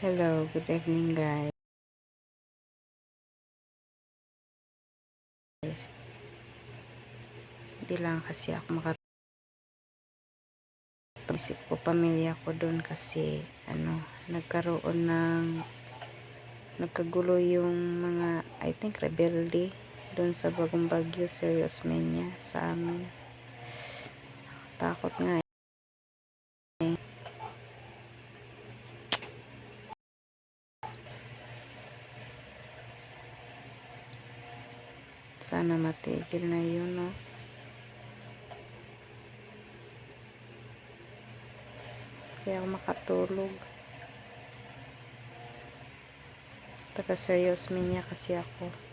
Hello, good evening guys. Hindi lang kasi ako makat isip ko pamilya ko doon kasi ano nagkaroon ng nagkagulo yung mga I think rebelde doon sa bagong bagyo serious mania sa amin takot nga sana matigil na yun no? Kaya ako makatulog. Taga serious mania kasi ako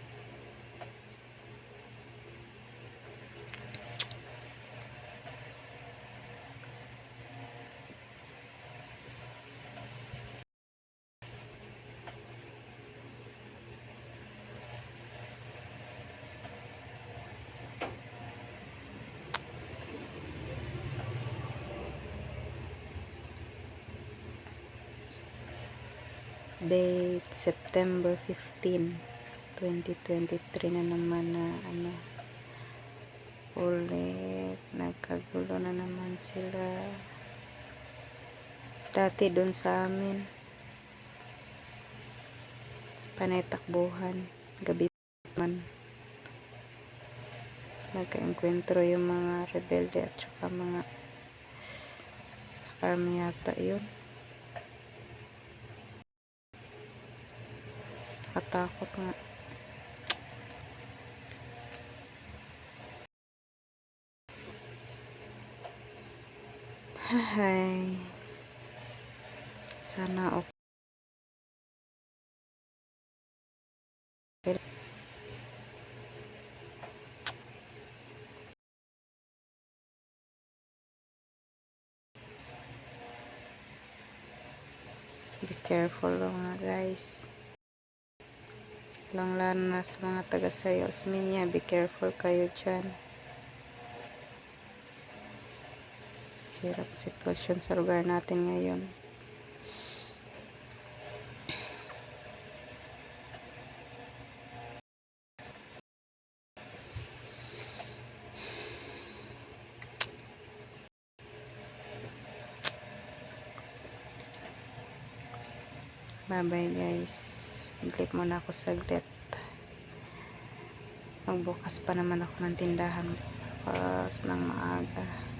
date September 15 2023 na naman na ano ulit. Nagkagulo na naman sila. Dati doon sa amin panay takbuhan gabi man nagka-enkwentro yung mga rebelde at saka mga army yata yun Nakatakot nga. Hay. Sana okay. Be careful lang nga guys lang lalo na sa mga taga serious minya be careful kayo dyan. Hirap sitwasyon sa lugar natin ngayon. Bye bye guys Mag-clip muna ako saglit. Magbukas pa naman ako ng tindahan. Pas ng maaga.